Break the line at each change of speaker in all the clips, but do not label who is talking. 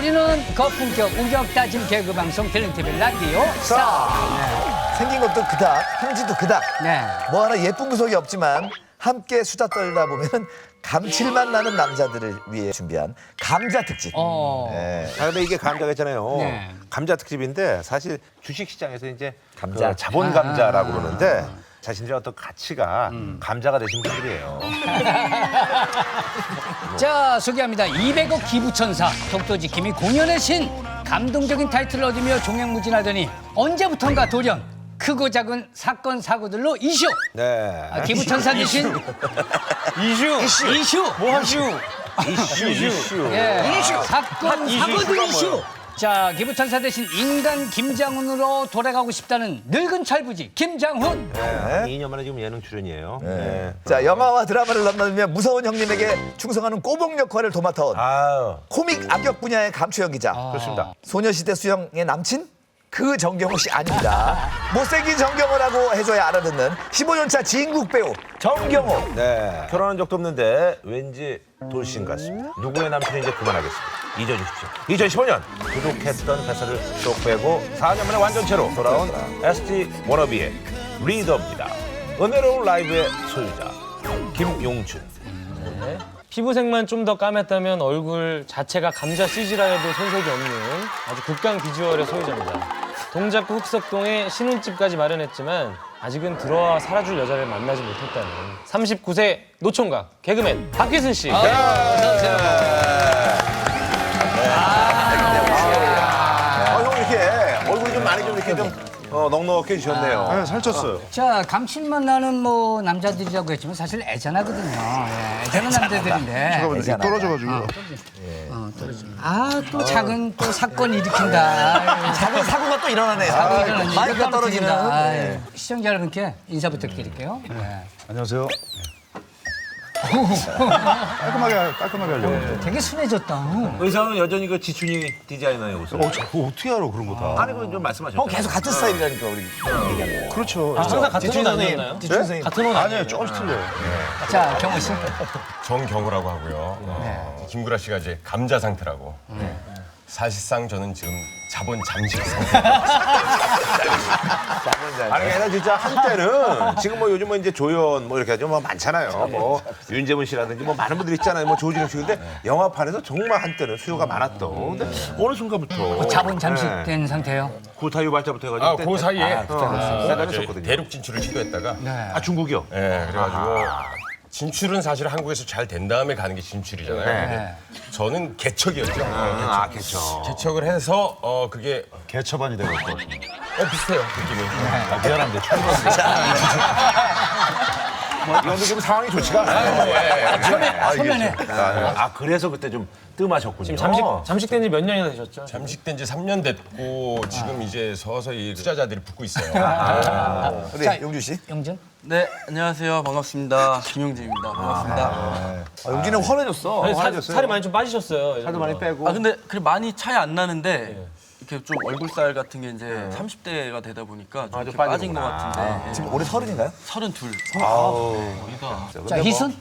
우리는 거품격 우격 따진 개그 방송 탤런트별 라디오 스타.
생긴 것도 그닥, 형질도 그닥.
네.
뭐 하나 예쁜 구석이 없지만 함께 수다 떨다 보면은 감칠맛 나는 남자들을 위해 준비한 감자 특집.
어.
네.
아, 근데 이게 감자가 있잖아요.
네.
감자 특집인데 사실 주식시장에서 이제
감자.
그 자본 감자라고 그러는데 자신들의 어떤 가치가 감자가 되신 분들이에요.
자 소개합니다. 200억 기부천사 독도지킴이 공연의 신 감동적인 타이틀을 얻으며 종횡무진하더니 언제부턴가 돌연 크고 작은 사건 사고들로 이슈.
네.
아, 기부천사 대신
이슈.
이슈. 이슈.
뭐 이슈. 이슈. 이슈.
예. 사건 사고들
이슈가
이슈.
뭐예요?
자 기부천사 대신 인간 김장훈으로 돌아가고 싶다는 늙은 철부지 김장훈.
네. 2년 만에 지금 예능 출연이에요. 네.
자, 영화와 드라마를 넘나들며 무서운 형님에게 충성하는 꼬봉 역할을 도맡아온
아유.
코믹 악역 분야의 감초 연기자.
그렇습니다.
소녀시대 수영의 남친? 그 정경호 씨 아닙니다. 못생긴 정경호라고 해줘야 알아듣는 15년차 진국 배우 정경호.
네. 결혼한 적도 없는데 왠지 돌싱 같습니다. 누구의 남편인지 그만하겠습니다. 잊어주십시오. 2015년 부족했던 회사를 쏙 빼고 4년 만에 완전체로 돌아온 ST 워너비의 리더입니다. 은혜로운 라이브의 소유자 김용춘.
피부색만 좀 더 까맸다면 얼굴 자체가 감자 CG라 해도 손색이 없는 아주 극강 비주얼의 소유자입니다. 동작구 흑석동에 신혼집까지 마련했지만 아직은 들어와 살아줄 여자를 만나지 못했다는. 39세 노총각 개그맨 박희순 씨.
아, 어, 넉넉해지셨네요.
네, 살쪘어요.
자 감칠맛 나는 뭐 남자들이라고 했지만 사실 애잔하거든요. 예, 애잔한 남자들인데.
잠깐만요. 이게 떨어져가지고.
아 또 작은 또 사건 일으킨다.
작은 사고가 또 일어나네요.
사고
아,
일어나는
마이크가.
아,
네.
예. 시청자 여러분께 인사 부탁드릴게요. 예.
안녕하세요. 깔끔하게 깔끔하게 하려고.
되게 순해졌다.
의상은 여전히 그 지춘이 디자이너의 옷을.
어, 저 그거 어떻게 알아 그런 거 다?
아니 그좀 말씀하셨죠.
형 계속 같은 스타일이라니까 우리 얘기하는 거.
그렇죠.
항상 같은
지춘
옷
선생님,
아니었나요?
지춘 선생님.
같은 옷
아니에요.
아니에요?
조금씩 틀려요.
자 경호 씨.
정경우라고 하고요. 어, 김구라 씨가 이제 감자 상태라고. 사실상 저는 지금 자본 잠식 상태.
아니 아니라 진짜 한때는 지금 뭐 요즘 뭐 이제 조연 뭐 이렇게 하죠 뭐 많잖아요. 뭐 윤재문 씨라든지 뭐 많은 분들이 있잖아요. 뭐 조진웅 씨 근데 영화판에서 정말 한때는 수요가 많았던. 근데 어느 순간부터
자본
네.
잠식된 상태예요.
구타 유 발자부터 해가지고
아,
그
사이에
아,
어, 이제
했었거든요.
대륙 진출을 시도했다가
네.
아 중국이요?
예, 그래가지고 진출은 사실 한국에서 잘 된 다음에 가는 게 진출이잖아요.
네.
저는 개척이었죠.
아, 그렇죠.
개척을 해서 어 그게
개처반이 돼갖고.
어, 비슷해요 느낌이.
아, 미안한데 처음
이건 지금 상황이 좋지가 않아요.
소면에.
아, 아, 그래서 그때 좀 뜸하셨군요.
지금 잠식 잠식된 지 몇 년이나 되셨죠?
잠식된 지 3년 됐고 지금 이제 서서히 투자자들이 붙고 있어요.
자,
용주 씨.
영준.
네, 안녕하세요. 반갑습니다. 김용진입니다. 반갑습니다.
아, 환해졌어.
아니, 살, 살이 많이 좀 빠지셨어요. 살도 많이 빼고.
아, 근데 그래 많이 차이 안 나는데 이렇게 좀 얼굴살 같은 게 이제 30대가 되다 보니까 좀 이렇게 빠진 것 같은데.
지금 올해 서른인가요?
32.
자 희순.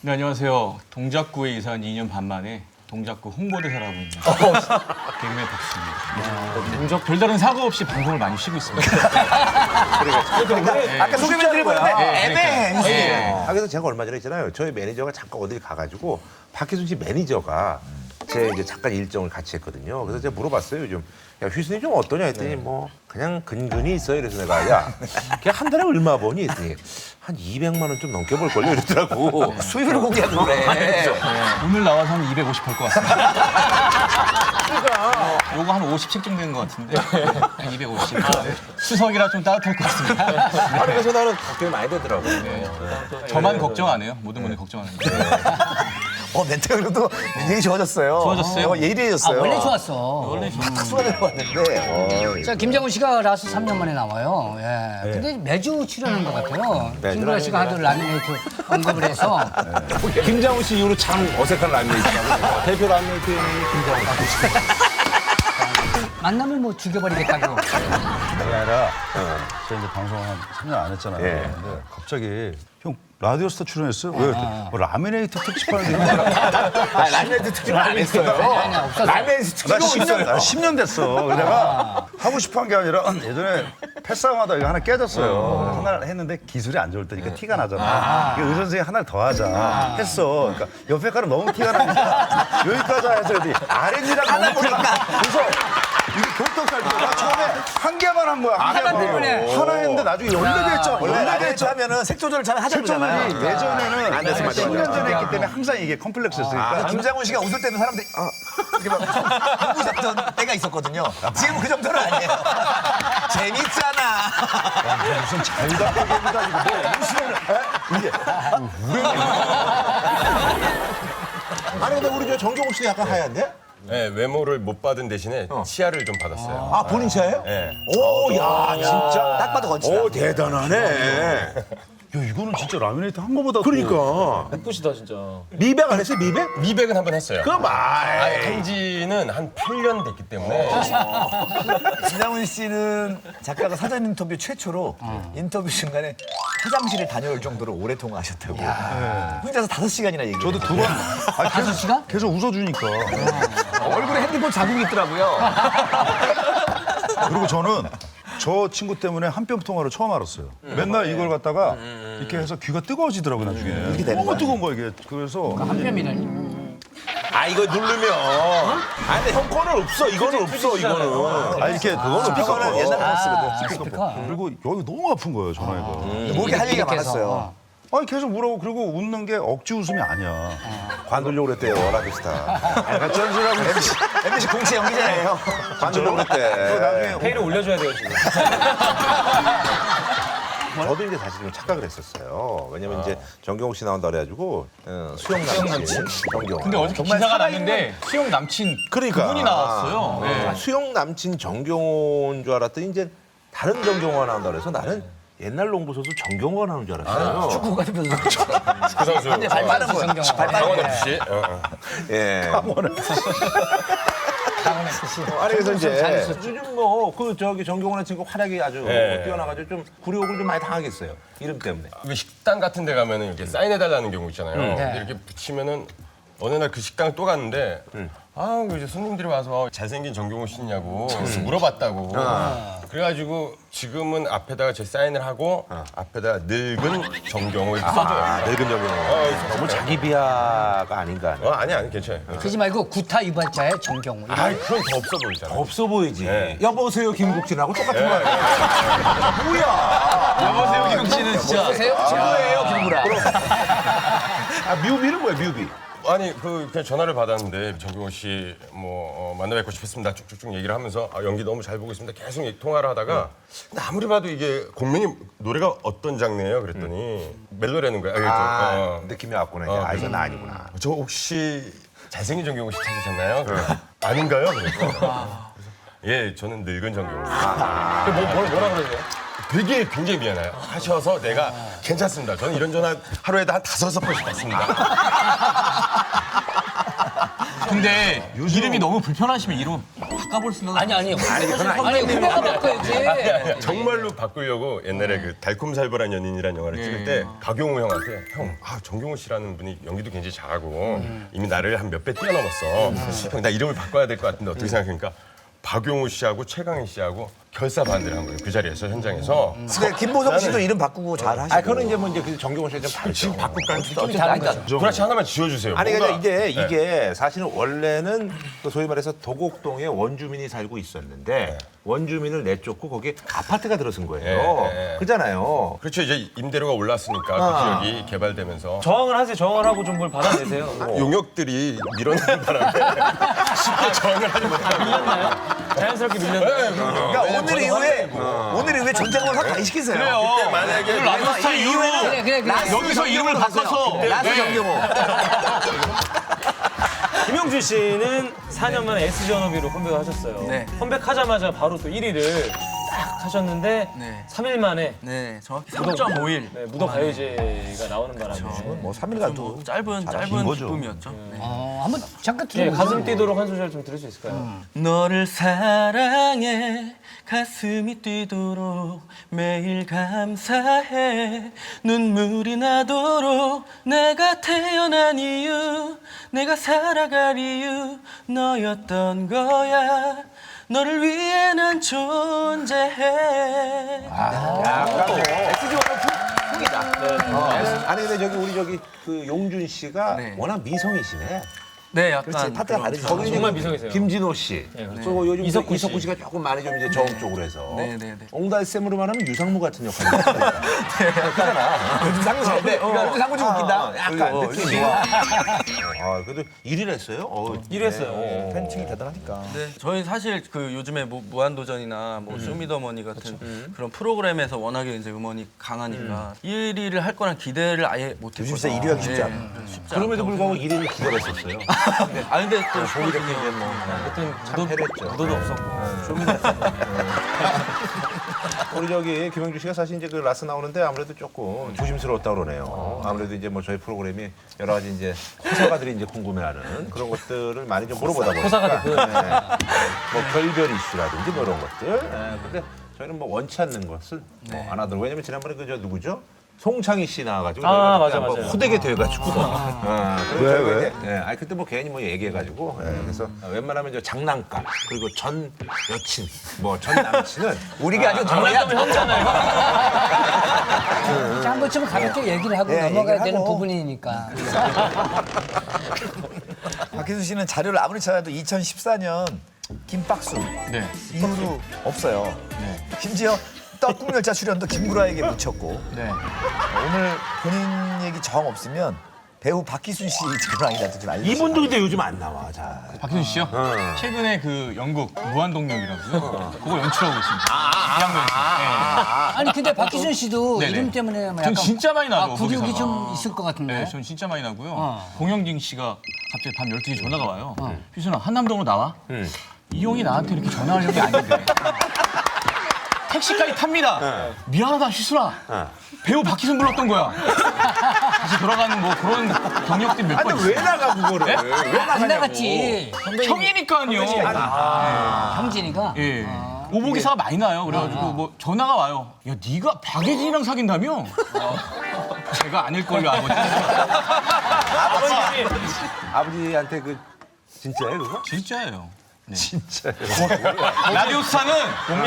네, 안녕하세요. 동작구에 이사한 2년 반 만에 동작구 홍보대사라고 있는 개그맨 박수입니다. 동작 별다른 사고 없이 방송을 많이 쉬고 있습니다.
아까 소개만 드린 거였는데 애매해.
아, 그래서 제가 얼마 전에 있잖아요. 저희 매니저가 잠깐 어딜 가가지고 박희순 씨 매니저가 제 이제 잠깐 일정을 같이 했거든요. 그래서 제가 물어봤어요. 요즘 야 휘순이 좀 어떠냐 했더니 뭐 그냥 근근히 있어요. 그래서 내가 야 그냥 한 달에 얼마 버니 했더니 한 200만 원 좀 넘게 벌 걸요 이러더라고.
수입을 공개하는 그래.
오늘 나와서 한 250 벌 것 같습니다. 요거 한 50책 정도 된것 같은데 한 250. 추석이라 좀 따뜻할 것 같습니다.
아니 그래서 나는 걱정이 많이 되더라고.
저만 걱정 안 해요. 모든 분이 걱정하는데.
어, 멘트가 그래도 굉장히 좋아졌어요.
좋아졌어요?
어, 예리해졌어요.
아 원래 좋았어.
원래
좀딱 쏟아 내려왔는데. 어.
자 김장훈 씨가 라스 3년 만에 나와요. 예. 근데 매주 출연한 것 같아요.
네,
김구라 씨가 하도 라미네이트 언급을 해서
김장훈 씨 이후로 참 어색한 라면이잖아요. 대표 라면이트 김장훈 씨.
만나면 뭐 죽여버리겠다고.
그게 아니라 제가 이제 방송 한 3년 안 했잖아요.
예.
근데 갑자기 형 라디오스타 출연했어요? 왜? 뭐 라미네이트 특집하는데 이런 거.
아, 라면도 특집 안 했어요. 라면 특집
나 10년, 나 10년 됐어. 내가 하고 싶어 한 게 아니라 예전에 패싸움하다 이거 하나 깨졌어요. 하나 했는데 기술이 안 좋을 때니까 티가 나잖아. 이거 의 선생님 하나를 더 하자 했어. 그러니까 옆에 가는 너무 티가 나니까 여기까지 해서 그랬더니 아랫니랑 너무 티가 나. 그래서 이게 교통살 때나 처음에 한 개만 한 거야. 한 개만.
때문에.
하나 했는데 나중에 개 했잖아.
원래 라면
했잖아.
하면은 색 조절을 잘 하자 그러잖아요.
실전이 예전에는
안 맞아,
10년
맞아.
전에 했기 때문에 항상 이게 컴플렉스였으니까
김장훈 씨가 웃을 때는 사람들이 아, 이렇게 막 웃었던 때가 있었거든요. 지금 그 정도는 아니에요. 재밌잖아.
무슨 얘기다 이거 뭐 무슨 이게
아니 근데 우리 저 정경호 씨는 약간 하얀데?
네, 외모를 못 받은 대신에 치아를 좀 받았어요.
아 본인 차예요?
네.
오, 야, 진짜 딱 봐도 건치다.
오 대단하네.
야 이거는 진짜 라미네이트 한 거보다 더
그러니까
예쁘시다 진짜.
미백 안 했어요 미백?
미백은 한 번 했어요.
그 말.
아, 한지는 한 8년 됐기 때문에
김장훈 씨는 작가가 사전 인터뷰 최초로 인터뷰 중간에 화장실을 다녀올 정도로 오래 통화하셨다고. 혼자서 다섯 시간이나 얘기해요.
저도 두 번 아, 계속,
시간?
계속 웃어주니까
얼굴에 핸드폰 자국이 있더라고요.
그리고 저는 저 친구 때문에 한뼘 통화를 처음 알았어요. 맨날 이걸 갖다가 이렇게 해서 귀가 뜨거워지더라고 요 나중에. 이렇게
되는
너무 뜨거운 거야 이게. 그래서
한 뼘이라니.
아 이거 누르면. 아 근데 형 거는 없어. 이거는 없어. 이거는.
아 이렇게 그거는
스피커는 옛날
아,
쓰거든.
스피커.
그리고 여기 너무 아픈 거예요 전화기가.
목이 할 얘기가
이렇게 해서.
많았어요.
아니 계속 물어보고 그리고 웃는 게 억지 웃음이 아니야.
관두려고 그랬대요 라비스타.
약간 쩐지라고
MBC, MBC 공채 연기자예요.
관두려고 그랬대.
나중에
페이를 올려줘야 돼요 지금.
저도 이제 사실 좀 착각을 했었어요. 왜냐면 이제 정경호 씨 나온다 그래가지고 어, 수영 남친 정경호.
근데 어저께 기사가 났는데 수영 남친
그러니까.
그분이 나왔어요. 네.
아, 수영 남친 정경호인 줄 알았더니 이제 다른 정경호가 나온다 그래서 나는 옛날 농구 선수 정경호가 나오는 줄 알았어요.
축구가
좀그 선수
발 빠른 거야.
정경호.
발 빠른
강원. FC 어, 어.
예.
강원 FC.
아니 그래서 이제. 요즘 뭐 그 저기 정경호네 친구 활약이 아주
네.
뛰어나가지고 좀 굴욕을 좀 많이 당하겠어요. 이름 때문에.
왜 식당 같은 데 가면은 이렇게 사인해달라는 경우 있잖아요.
네.
근데 이렇게 붙이면은 어느 날 그 식당을 또 갔는데 아 이제 손님들이 와서 잘생긴 정경호 씨냐고 물어봤다고. 그래가지고 지금은 앞에다가 제 사인을 하고 앞에다가 늙은 정경호 이렇게 써줘요.
아, 늙은 정경호.
어,
너무 자기 비하가 아닌가.
어 아니 아니 괜찮아요.
그러지 말고 구타 유발자의 정경우.
아 그건 더 없어 보이잖아.
없어 보이지.
네.
여보세요 김국진하고 똑같은 거 아니야? 뭐야?
여보세요 씨는 진짜
보세요.
최고예요, 김구라.
아 뮤비는 뭐야 뮤비?
아니 그 그냥 전화를 받았는데 정경호 씨뭐 어, 만나 뵙고 싶었습니다. 쭉쭉쭉 얘기를 하면서 아, 연기 너무 잘 보고 있습니다. 계속 이- 통화를 하다가 근데 아무리 봐도 이게 공명이 노래가 어떤 장르예요? 그랬더니 멜로라는 거야. 아, 그랬죠.
아
어.
느낌이 왔구나. 이제.
어,
아 이건 나 아니구나.
저 혹시 잘생긴 정경호 씨 찾으셨나요? 아닌가요? 그래서 예, 저는 늙은 정경호. 아. 뭐, 뭐, 뭐라 그러세요? 되게 굉장히 미안해요. 하셔서 내가 괜찮습니다. 저는 이런 전화 하루에 한 다섯 여섯 번씩 받습니다.
근데 이름이 너무 불편하시면 이름 바꿔볼 생각은
아니 아니. 아니 후배가 바꿔야지.
정말로 바꾸려고 옛날에 그 달콤살벌한 연인이라는 영화를 찍을 때 박용우 형한테 형, 아 정경호 씨라는 분이 연기도 굉장히 잘하고 이미 나를 한 몇 배 뛰어넘었어. 형 나 이름을 바꿔야 될 것 같은데 어떻게 생각하니까? 박용우 씨하고 최강희 씨하고 결사반대를 한 거예요. 그 자리에서 현장에서.
근데 김보성 씨도 이름 바꾸고 잘 하시고.
아 그거는 이제 뭐 이제 그 정경호 씨가 좀 다르죠. 지금 바꿀까
느낌이 다르니까.
구라치 하나만 지어주세요.
아니 그러니까 이게
네.
이게 사실은 원래는 그 소위 말해서 도곡동에 원주민이 살고 있었는데 원주민을 내쫓고 거기에 아파트가 들어선 거예요.
네, 네.
그잖아요.
그렇죠. 이제 임대료가 올랐으니까
아.
그 지역이 개발되면서
저항을 하세요. 저항을 하고 좀 뭘 받아내세요.
용역들이 밀어내는 바람에 쉽게 저항을 하지 못하고
밀렸나요? 자연스럽게 밀렸나요?
그러니까 오늘 이후에 오늘 이후에 전장을 확 가시키세요.
그래요.
만약에
라디오스타 이후로. 여기서 이름을 바꿔서
라스
네.
정경호.
김용준 씨는 4년 만에 언어비로 컴백을 하셨어요.
네.
컴백하자마자 바로 또 1위를 싹 하셨는데
네.
3일 만에
네, 정확히 3.5일.
네, 무더 가요제가 나오는 바람에
뭐 3일 가도
짧은 짧은
긴 거죠.
기쁨이었죠. 네.
어, 한번 잠깐
예,
들어보세요.
가슴 뛰도록 한 소절 좀 들을 수 있을까요?
너를 사랑해 가슴이 뛰도록 매일 감사해 눈물이 나도록 내가 태어난 이유 내가 살아갈 이유 너였던 거야 너를 위해 난 존재해
아니 근데 저기 우리 저기 그 용준 씨가
네.
워낙 미성이시네.
네 약간
그렇지 파트가
그런-
다르지.
거기
정말 미성이세요.
김진호 씨. 그리고 요즘
이석훈
이석훈,
씨.
씨가 조금 많이 좀 이제 저음 쪽으로 해서.
네, 네, 네.
옹달샘으로 말하면 유상무 같은 역할을 했으니까.
요즘 상무 잘 돼. 상무 좀 웃긴다.
약간
어,
느낌이. 아, 그래도 1위를 했어요. 어,
1위 했어요.
네. 팬층이 대단하니까.
네, 저희 사실 그 요즘에 뭐 무한도전이나 뭐 쇼미더머니 같은 그런 프로그램에서 워낙에 이제 음원이 강하니까 1위를 할 거란 기대를 아예 못 했거든요.
요즘 진짜 1위 하기 쉽지 않아.
쉽지
그럼에도
않다고
불구하고 1위를 기다렸었어요.
생각해요. 아 근데 또
보기 좋게 이제 뭐.
하여튼
참 패랬죠.
무도도 없었고
우리 저기 김영주 씨가 사실 이제 그 라스 나오는데 아무래도 조금 조심스러웠다 그러네요. 아무래도 이제 뭐 저희 프로그램이 여러 가지 이제 호사가들이 이제 궁금해하는 그런 것들을 많이 좀 물어보다 보니까
호사가들.
네. 뭐 결별 이슈라든지 뭐 이런 것들. 네. 근데 저희는 뭐 원치 않는 것을 뭐 안 하더라고요. 왜냐면 지난번에 그저 누구죠? 송창희 씨 나와가지고
아, 맞아, 맞아요.
호되게 돼가지고 아, 그래서
왜, 왜?
예, 아니 그때 뭐 괜히 뭐 얘기해가지고 예, 그래서 웬만하면 저 장난감 그리고 전 여친 뭐 전 남친은
우리가 아주
장난감을 했잖아요.
자, 한 번쯤 가볍게 얘기를 하고
예,
넘어가야
얘기를
되는
하고.
부분이니까.
박혜수 씨는 자료를 아무리 찾아도 2014년 김박수
네.
이후로 없어요. 심지어 떡국열차 출연도 김구라에게 묻혔고
네.
오늘 본인 얘기 정 없으면 배우 박희순 씨 자랑이라도 좀 알려주세요.
이분도 근데 요즘 안 나와 잘.
박효준 씨요? 최근에 그 연극 무한동력이라고요. 그거 연출하고 있습니다. 아, 2학년에서.
아니 근데 박기순 씨도
네네.
이름 때문에 뭐
전
약간
진짜 많이 나죠.
아,
거기서.
좀 있을 것 같은데.
네, 전 진짜 많이 나고요.
어.
공영진 씨가 갑자기 밤 12시에 전화가 와요. 휘순아, 한남동으로 나와? 이 형이 나한테 이렇게 전화할 형이 아닌데. 택시까지 탑니다. 미안하다, 휘순아. 배우 박희순 불렀던 거야. 다시 돌아가는 뭐 그런 경력들이 몇번 있어요.
왜 나가 그거를? 왜
안
나가냐고.
나갔지.
형이니까요.
형진이가.
예. 오보 기사가 많이 나요. 그래가지고 뭐 전화가 와요. 야, 네가 박예진이랑 사귄다며? 제가 아닐 걸요, 아버지.
아버지한테 그 진짜예요 그거?
진짜예요. 진짜요. 라디오 스타는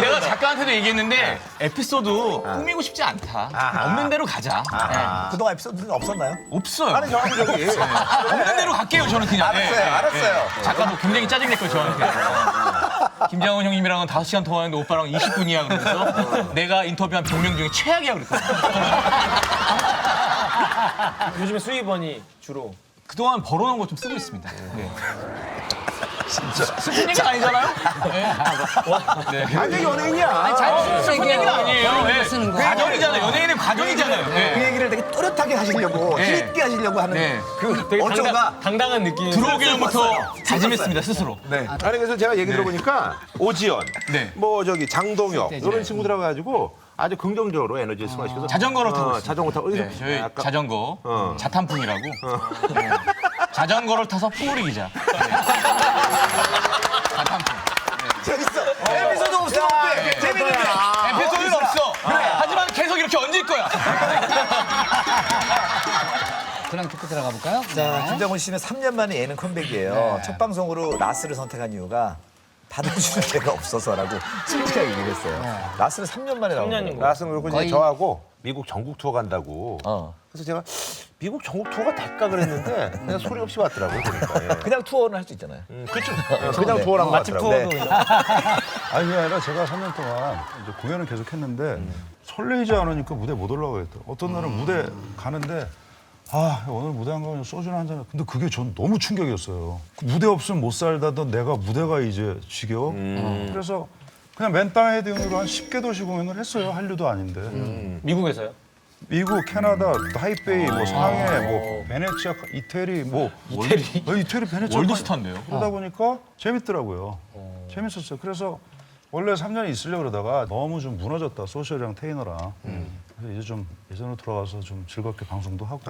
내가 작가한테도 얘기했는데 에피소드 꾸미고 싶지 않다. 없는 대로 가자. 네.
그동안 에피소드는 없었나요?
없어요.
아니 저는 저기
없는 대로 갈게요, 저는 그냥.
알았어요,
예, 예,
알았어요.
예. 작가도 굉장히 짜증냈거든요, 저한테. 김장훈 형님이랑은 5시간 통화했는데 오빠랑 20분이야 그러면서 내가 인터뷰한 병명 중에 최악이야 그랬거든요.
요즘에 수입원이 주로
그동안 벌어놓은 거 좀 쓰고 있습니다. 네. 진짜 슬픈 얘기는 아니잖아요? 네. 네.
완전 연예인이야.
아니 잘
슬픈 얘기는 아니에요. 네.
쓰는 거야.
과정이잖아요. 연예인은 과정이잖아요.
그
네.
얘기를 되게 또렷하게 하시려고
네.
힘있게 하시려고 하는
네.
그
되게
어쩌가
당당, 당당한 느낌.
들어오기 전부터 다짐했습니다 스스로.
아니 그래서 제가 얘기 들어보니까 오지연,
네.
뭐 저기 장동혁 이런 친구들 가지고 아주 긍정적으로 에너지를 승화시켜서
자전거를 타고
어. 자전거 타고
네, 저희
약간
자전거
어.
자탄풍이라고 네. 자전거를 타서 풍을 이기자. 네. 자탄풍.
재밌어. 에피소드 없어. 재밌는데.
에피소드는 없어. 하지만 계속 이렇게 얹을 거야.
그냥 듣고 들어가 볼까요?
자,
네.
김정훈 씨는 3년 만에 예능 컴백이에요. 첫 방송으로 라스를 선택한 이유가 받아주는 데가 없어서라고 솔직하게 얘기를 했어요. 라스를 3년 만에 나온 거예요.
3년인
나왔으면 그렇고
거의-
이제 저하고 미국 전국 투어 간다고.
어.
그래서 제가 미국 전국 투어가 될까 그랬는데 그냥 소리 없이 왔더라고요. 그러니까. 예.
그냥 투어는 할 수 있잖아요.
음, 그렇죠. 그냥
네.
투어랑
어,
맛집
투어도
네.
아니 그게 아니라 제가 3년 동안 이제 공연을 계속 했는데 설레이지 않으니까 무대 못 올라가겠다. 어떤 날은 무대 가는데 아 오늘 무대 안 가면 소주나 한잔 해. 근데 그게 전 너무 충격이었어요. 그 무대 없으면 못 살다던 내가 무대가 이제 지겨워. 그래서 그냥 맨땅 헤딩으로 한 10개 도시 공연을 했어요. 한류도 아닌데.
미국에서요?
미국, 캐나다, 타이베이, 뭐 상해, 뭐 베네치아, 이태리, 뭐
이태리?
어, 이태리 베네치아
월드스타인데요.
그러다 보니까 재밌더라고요. 재밌었어요. 그래서 원래 3년 있으려고 그러다가 너무 좀 무너졌다 소셜이랑 테이너랑. 그래서 이제 좀 예전으로 돌아가서 좀 즐겁게 방송도 하고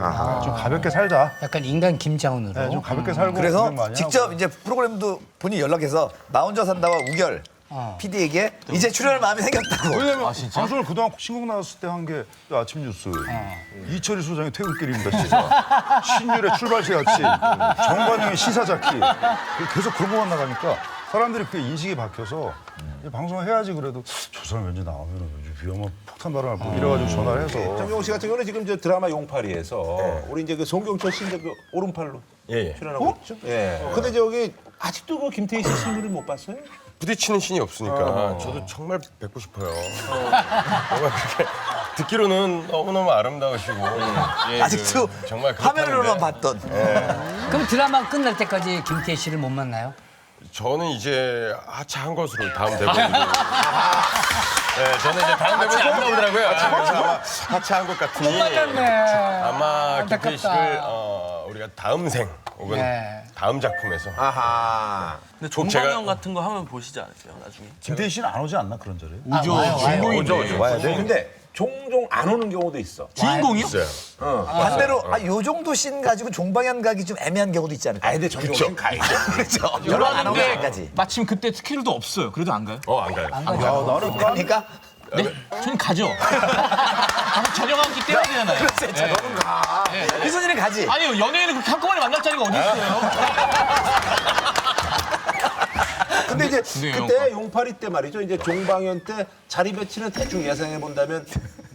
좀 가볍게 살자.
약간 인간 김장훈으로.
네, 좀 가볍게 살고
그래서
고생 많이
직접. 이제 프로그램도 본인이 연락해서 나 혼자 산다와 우결. PD에게 이제 출연할 마음이 생겼다고.
왜냐면 방송을 그동안 신곡 나왔을 때 한 게 아침 뉴스. 이철희 소장의 퇴근길입니다 시사 신율의 출발시 같이. 정관영의 시사자키 계속 그런 거만 나가니까 사람들이 그 인식이 박혀서 이 방송을 해야지 그래도 저 사람 왠지 나오면 왠지 위험한 폭탄 발언을 뭐 이래가지고 전화를 해서
정용 씨 같은 경우는 지금 저 드라마 용팔이에서 우리 이제 그 송경철 씨 이제 그 오른팔로
예, 예.
출연하고 있죠. 예. 근데 저기 아직도 그 김태희 씨 승부를 못 봤어요?
부딪히는 신이 없으니까 저도 정말 뵙고 싶어요. 뭔가 그렇게 듣기로는 너무너무 아름다우시고 예,
아직도
그 정말
화면으로만 봤던.
그럼 드라마 끝날 때까지 김태희 씨를 못 만나요?
저는 이제 하차한 것으로 다음 대본이 네, 저는 이제 다음 대본이 안 나오더라고요. 아, 아마 하차한 것 같으니 아마 김태희
안타깝다.
씨를 어, 우리가 다음 생 혹은
네.
다음 작품에서
아하.
근데
제가-
같은 거 하면 보시지 않으세요 나중에?
김태희 씨는 안 오지 않나 그런 자리에?
아, 와요, 와요.
오죠, 오죠. 와야 돼. 근데 종종 안 오는 경우도 있어.
주인공이요?
있어요.
반대로 아, 요 정도 씬 가지고 종방연 가기 좀 애매한 경우도 있지 않을까?
아 근데 정용 씨는 가야죠.
그렇죠. 여러 안
하는데
가지.
마침 그때 스케줄도 없어요. 그래도 안 가요?
어, 안 가요.
야 나는
그러니까
네? 저는 가죠. 가서 저녁 한끼 때려야 되잖아요.
진짜 너는 가. 희선이는 가지.
아니요, 연예인을 그렇게 한꺼번에 만날 자리가 어디 있어요?
근데 이제
근데
그때 용팔이 때 말이죠. 이제 종방연 때 자리 배치는 대충 예상해 본다면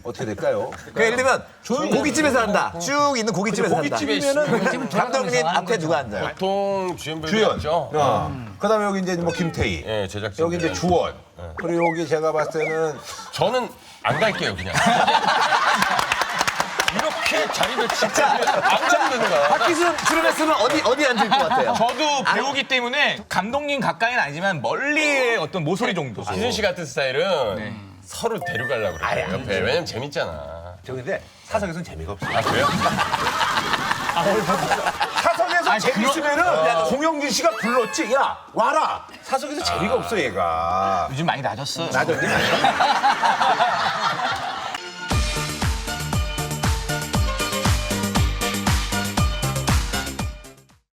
어떻게 될까요?
그 예를 들면 고깃집에서 한다. 쭉 있는 고깃집에서 한다.
고깃집이면은
감독님 앞에 누가 앉아요?
보통 주연분들 있죠.
어. 그다음에 여기 이제 뭐 김태희,
예, 제작진.
여기 이제 주원, 그리고 여기 제가 봤을 때는
저는 안 갈게요, 그냥. 이렇게 자리를 진짜 안?
박기순 출연했으면 어디 어디 앉을 것 같아요?
저도 배우기 때문에 감독님 가까이는 아니지만 멀리의 어떤 모서리 정도.
기준 씨 같은 스타일은 서로 데려가려고 그래요. 옆에. 왜냐면 재밌잖아.
저 근데 사석에서는 재미가 없어.
아, 그래요?
사석에서 재밌으면은 야, 공영진 씨가 불렀지. 야 와라. 사석에서 재미가 없어 얘가.
요즘 많이 낮았어요.
나도